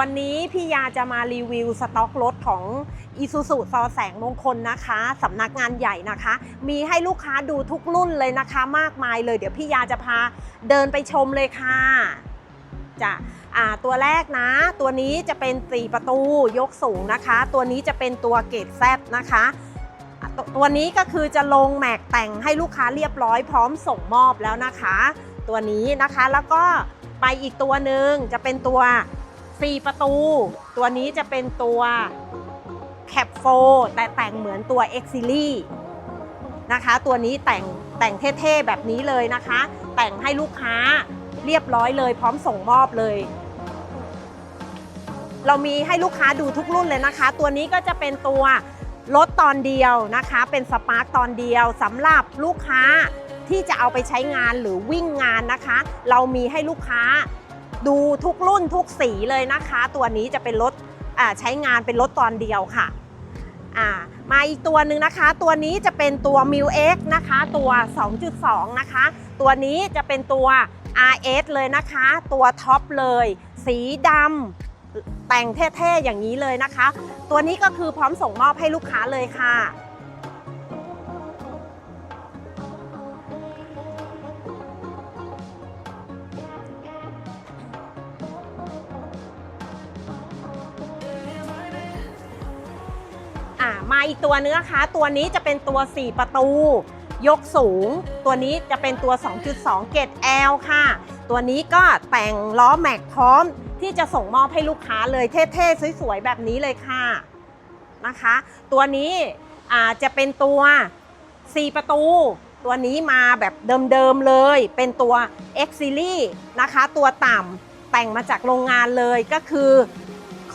วันนี้พี่ยาจะมารีวิวสต็อกรถของอีซูซูซอแสงมงคลนะคะสำนักงานใหญ่นะคะ มีให้ลูกค้าดูทุกรุ่นเลยนะคะ มากมายเลย เดี๋ยวพี่ยาจะพาเดินไปชมเลยค่ะจะตัวแรกนะ ตัวนี้จะเป็น4ประตูยกสูงนะคะ ตัวนี้จะเป็นตัวเกรดแซนะคะอะตตัวนี้ก็คือจะลงแม็กแต่งให้ลูกค้าเรียบร้อยพร้อมส่งมอบแล้วนะคะ ตัวนี้นะคะแล้วก็ไปอีกตัวหนึ่งจะเป็นตัว 4 ประตู ตัวนี้จะเป็นตัวแคปโฟแต่แต่งเหมือนตัว X Series นะคะ ตัวนี้แต่งแต่งเท่ๆแบบนี้เลยนะคะ แต่งให้ลูกค้าเรียบร้อยเลย พร้อมส่งมอบเลย เรามีให้ลูกค้าดูทุกรุ่นเลยนะคะ ตัวนี้ก็จะเป็นตัวรถตอนเดียวนะคะ เป็นสปาร์กตอนเดียวสำหรับลูกค้าที่จะเอาไปใช้งานหรือวิ่งงานนะคะ เรามีให้ลูกค้า ดูทุกรุ่นทุกสีเลยนะคะ ตัวนี้จะเป็นรถใช้งานเป็นรถตอนเดียวค่ะมาอีกตัวหนึ่งนะคะ ตัวนี้จะเป็นตัว m i l X นะคะ ตัว 2.2 นะคะ ตัวนี้จะเป็นตัว RS เลยนะคะ ตัวท็อปเลย สีดำแต่งเท่ๆอย่างนี้เลยนะคะ ตัวนี้ก็คือพร้อมส่งมอบให้ลูกค้าเลยค่ะ มาอีกตัวเนื้อคะ ตัวนี้จะเป็นตัว 4 ประตู ยกสูง ตัวนี้จะเป็นตัว 2.2 เกรด L ค่ะ ตัวนี้ก็แต่งล้อแม็กพร้อมที่จะส่งมอบให้ลูกค้าเลยเท่ๆ สวยๆ แบบนี้เลยค่ะนะคะ ตัวนี้จะเป็นตัว 4 ประตู ตัวนี้มาแบบเดิมๆเลย เป็นตัว X Series นะคะ ตัวต่ำแต่งมาจากโรงงานเลยก็คือ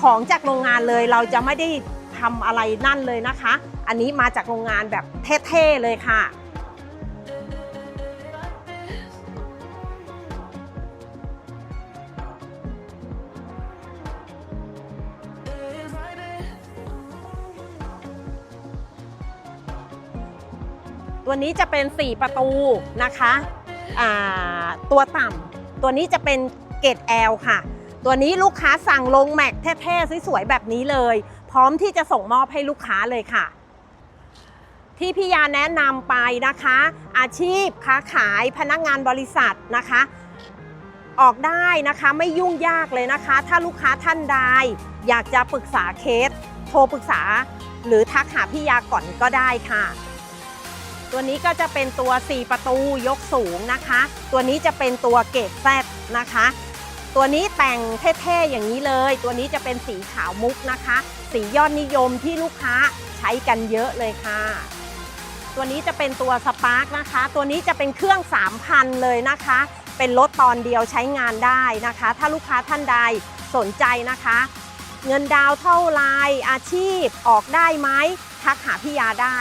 ของจากโรงงานเลยเราจะไม่ได้ ทำอะไรนั่นเลยนะคะ อันนี้มาจากโรงงานแบบเท่ๆเลยค่ะตัวนี้จะเป็น 4 ประตูนะคะตัวต่ำตัวนี้จะเป็นเกรด L ค่ะ ตัวนี้ลูกค้าสั่งลงแม็กเท่ๆสวยๆแบบนี้เลย พร้อมที่จะส่งมอบให้ลูกค้าเลยค่ะ ที่พี่ยาแนะนำไปนะคะ อาชีพค้าขายพนักงานบริษัทนะคะ ออกได้นะคะไม่ยุ่งยากเลยนะคะ ถ้าลูกค้าท่านใดอยากจะปรึกษาเคส โทรปรึกษา หรือทักหาพี่ยาก่อนก็ได้ค่ะตัวนี้ก็จะเป็นตัว 4 ประตูยกสูงนะคะ ตัวนี้จะเป็นตัวเกรดแซนะคะ ตัวนี้แต่งเท่ๆอย่างนี้เลย ตัวนี้จะเป็นสีขาวมุกนะคะ สียอดนิยมที่ลูกค้าใช้กันเยอะเลยค่ะ ตัวนี้จะเป็นตัวสปาร์กนะคะ ตัวนี้จะเป็นเครื่อง3,000เลยนะคะ เป็นรถตอนเดียวใช้งานได้นะคะ ถ้าลูกค้าท่านใดสนใจนะคะ เงินดาวเท่าไรอาชีพออกได้ไหมทักหาพี่ยาได้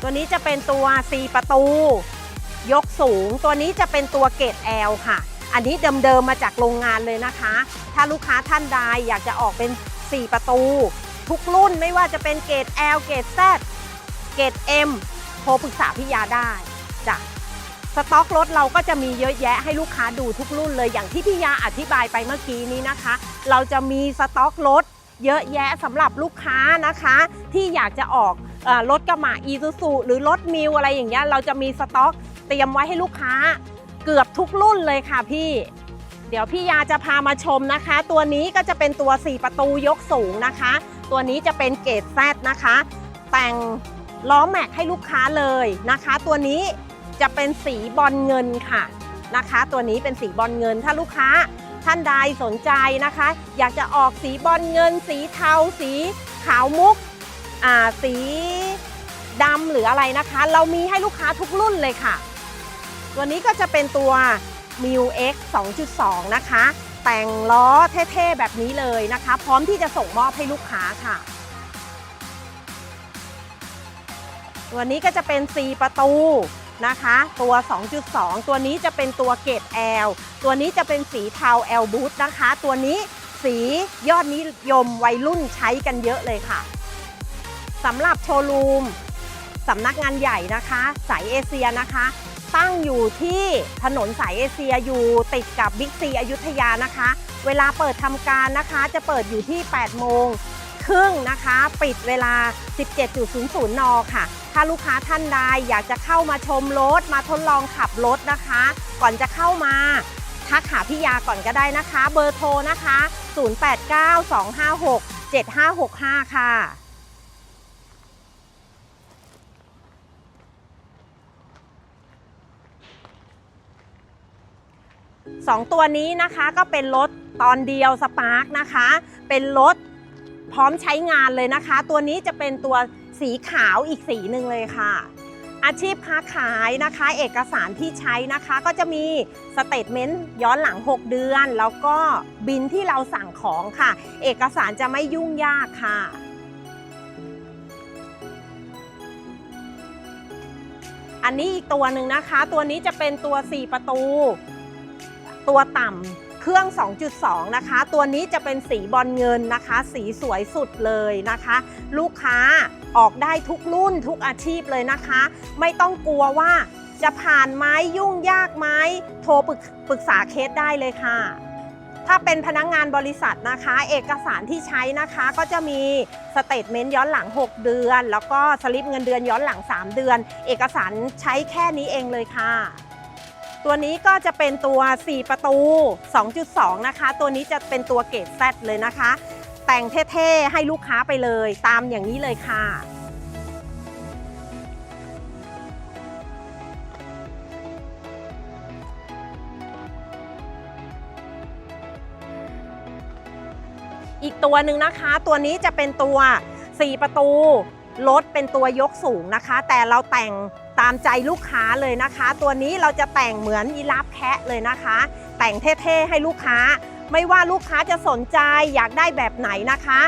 ตัวนี้จะเป็นตัว4ประตู ยกสูง ตัวนี้จะเป็นตัวเกรด L ค่ะ อันนี้เดิมๆมาจากโรงงานเลยนะคะ ถ้าลูกค้าท่านใดอยากจะออกเป็น 4 ประตู ทุกรุ่นไม่ว่าจะเป็นเกรด L เกรด Z เกรด M โทรปรึกษาพี่ยาได้จ้ะสต็อกรถเราก็จะมีเยอะแยะให้ลูกค้าดูทุกรุ่นเลยอย่างที่พี่ยาอธิบายไปเมื่อกี้นี้นะคะ เราจะมีสต็อกรถเยอะแยะสำหรับลูกค้านะคะ ที่อยากจะออก รถกระบะอีซูซูหรือรถมิวอะไรอย่างเงี้ยเราจะมีสต็อกเตรียมไว้ให้ลูกค้าเกือบทุกรุ่นเลยค่ะพี่ เดี๋ยวพี่ยาจะพามาชมนะคะ ตัวนี้ก็จะเป็นตัว 4 ประตูยกสูงนะคะ ตัวนี้จะเป็นเกรดแซนะคะ แต่งล้อแม็กให้ลูกค้าเลยนะคะ ตัวนี้จะเป็นสีบอลเงินค่ะนะคะ ตัวนี้เป็นสีบอลเงินถ้าลูกค้าท่านใดสนใจนะคะ อยากจะออกสีบอลเงิน สีเทา สีขาวมุก สีดำหรืออะไรนะคะ เรามีให้ลูกค้าทุกรุ่นเลยค่ะ ตัวนี้ก็จะเป็นตัว m i u X 2.2 นะคะ แต่งล้อเท่ๆแบบนี้เลยนะคะ พร้อมที่จะส่งมอบให้ลูกค้าค่ะ ตัวนี้ก็จะเป็น 4 ประตูนะคะ ตัว 2.2 ตัวนี้จะเป็นตัวเกรด L ตัวนี้จะเป็นสีเทา L Boot นะคะ ตัวนี้สียอดนิยมวัยรุ่นใช้กันเยอะเลยค่ะ สำหรับโชว์รูมสำนักงานใหญ่นะคะ สายเอเชียนะคะ ตั้งอยู่ที่ถนนสายเอเชียอยู่ติดกับบิ๊กซีอยุธยานะคะ เวลาเปิดทำการนะคะ จะเปิดอยู่ที่ 8 โมงครึ่งนะคะ ปิดเวลา 17.00 น ค่ะ ถ้าลูกค้าท่านใดอยากจะเข้ามาชมรถ มาทดลองขับรถนะคะ ก่อนจะเข้ามาทักหาพี่ยาก่อนก็ได้นะคะ เบอร์โทรนะคะ 0892567565 ค่ะ สองตัวนี้นะคะก็เป็นรถตอนเดียวสปาร์กนะคะ เป็นรถพร้อมใช้งานเลยนะคะ ตัวนี้จะเป็นตัวสีขาวอีกสีหนึ่งเลยค่ะ อาชีพค้าขายนะคะ เอกสารที่ใช้นะคะก็จะมีสเตทเมนต์ย้อนหลัง 6 เดือน แล้วก็บินที่เราสั่งของค่ะ เอกสารจะไม่ยุ่งยากค่ะอันนี้อีกตัวหนึ่งนะคะ ตัวนี้จะเป็นตัว 4 ประตู ตัวต่ำเครื่อง 2.2 นะคะ ตัวนี้จะเป็นสีบอลเงินนะคะ สีสวยสุดเลยนะคะ ลูกค้าออกได้ทุกรุ่นทุกอาชีพเลยนะคะ ไม่ต้องกลัวว่าจะผ่านไหมยุ่งยากไหมโทรปรึกปรึกษาเคสได้เลยค่ะ ถ้าเป็นพนักงงานบริษัทนะคะ เอกสารที่ใช้นะคะก็จะมีสเตทเมนต์ย้อนหลัง 6 เดือน แล้วก็สลิปเงินเดือนย้อนหลัง 3 เดือน เอกสารใช้แค่นี้เองเลยค่ะ ตัวนี้ก็จะเป็นตัว 4 ประตู 2.2 นะคะ ตัวนี้จะเป็นตัวเกรด Z เลยนะคะ แต่งเท่ๆ ให้ลูกค้าไปเลยตามอย่างนี้เลยค่ะอีกตัวหนึ่งนะคะ ตัวนี้จะเป็นตัว 4 ประตูรถเป็นตัวยกสูงนะคะ แต่เราแต่ง ตามใจลูกค้าเลยนะคะ ตัวนี้เราจะแต่งเหมือนยีราฟแคะเลยนะคะ แต่งเท่ๆให้ลูกค้า ไม่ว่าลูกค้าจะสนใจอยากได้แบบไหนนะคะ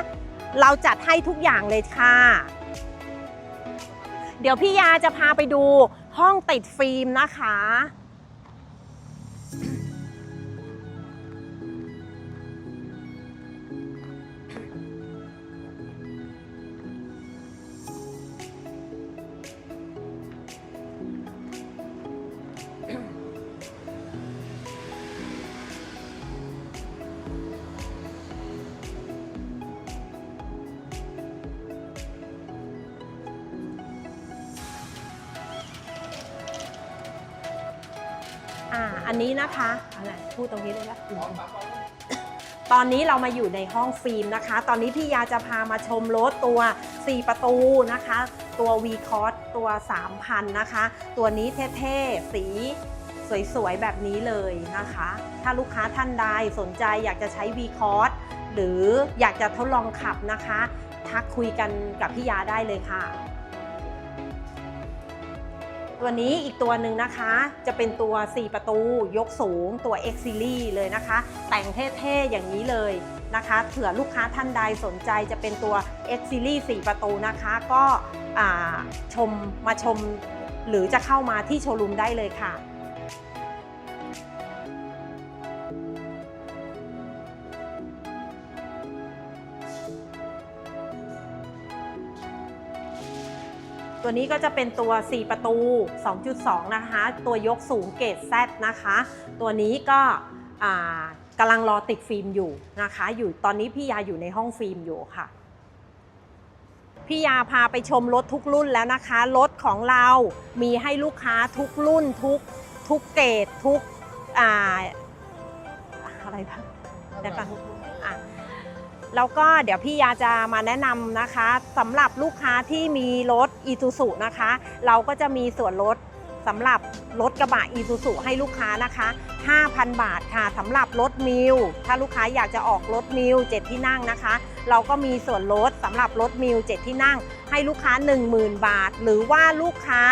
เราจัดให้ทุกอย่างเลยค่ะ เดี๋ยวพี่ยาจะพาไปดูห้องติดฟิล์มนะคะ อันนี้นะคะอะไรพูดตรงนี้เลยละตอนนี้เรามาอยู่ในห้องฟิล์มนะคะ ตอนนี้พี่ยาจะพามาชมรถตัว 4 ประตูนะคะ ตัว v c o s ตัว 3,000 นะคะ ตัวนี้เท่ๆ สีสวยๆ แบบนี้เลยนะคะ ถ้าลูกค้าท่านใดสนใจอยากจะใช้ v c o s หรืออยากจะทดลองขับนะคะ ทักคุยกันกับพี่ยาได้เลยค่ะ ตัวนี้อีกตัวหนึ่งนะคะ จะเป็นตัว 4 ประตูยกสูงตัว X Series เลยนะคะ แต่งเท่ๆอย่างนี้เลยนะคะเผื่อลูกค้าท่านใดสนใจจะเป็นตัว X Series 4 ประตูนะคะ ก็ชมมาชมหรือจะเข้ามาที่โชว์รูมได้เลยค่ะ ตัวนี้ก็จะเป็นตัว 4 ประตู 2.2 นะคะ ตัวยกสูงเกรด Z นะคะ ตัวนี้ก็กำลังรอติดฟิล์มอยู่นะคะ อยู่ตอนนี้พี่ยาอยู่ในห้องฟิล์มอยู่ค่ะ พี่ยาพาไปชมรถทุกรุ่นแล้วนะคะ รถของเรามีให้ลูกค้าทุกรุ่นทุกทุกเกรดทุก อ่า อะไรบ้างเดี๋ยวก่อน แล้วก็เดี๋ยวพี่ยาจะมาแนะนำนะคะสำหรับลูกค้าที่มีรถอีซูซุนะคะ เราก็จะมีส่วนลดสำหรับรถกระบะอีซูซุให้ลูกค้านะคะ 5,000 บาทค่ะสำหรับรถมิวถ้าลูกค้าอยากจะออกรถมิว7ที่นั่งนะคะ เราก็มีส่วนลดสำหรับรถมิว7ที่นั่ง ให้ลูกค้า 10,000 บาท หรือว่าลูกค้า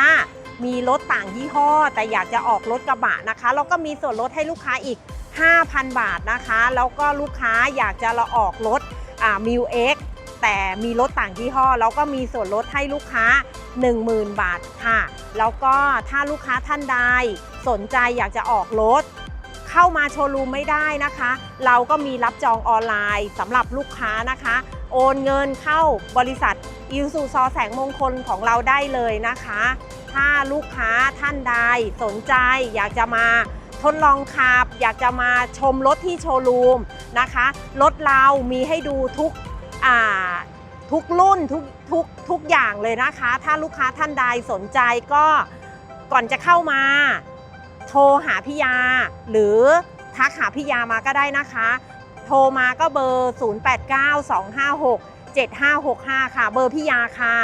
มีรถต่างยี่ห้อ แต่อยากจะออกรถกระบะนะคะ เราก็มีส่วนลดให้ลูกค้าอีก 5,000 บาทนะคะ แล้วก็ลูกค้าอยากจะเราออกรถมิวเอ็กแต่มีรถต่างยี่ห้อเราก็มีส่วนลดให้ลูกค้า 10,000 บาทค่ะ แล้วก็ถ้าลูกค้าท่านใดสนใจอยากจะออกรถเข้ามาโชว์รูมไม่ได้นะคะ เราก็มีรับจองออนไลน์สำหรับลูกค้านะคะ โอนเงินเข้าบริษัทอิวสุซอแสงมงคลของเราได้เลยนะคะ ถ้าลูกค้าท่านใดสนใจอยากจะมา ทดลองขับ อยากจะมาชมรถที่โชว์รูมนะคะ รถเรามีให้ดูทุกทุกรุ่นทุกทุกทุกอย่างเลยนะคะ ถ้าลูกค้าท่านใดสนใจก็ก่อนจะเข้ามา โทรหาพี่ยา หรือทักหาพี่ยามาก็ได้นะคะ โทรมาก็เบอร์ 089256 7565 ค่ะ เบอร์พี่ยาค่ะ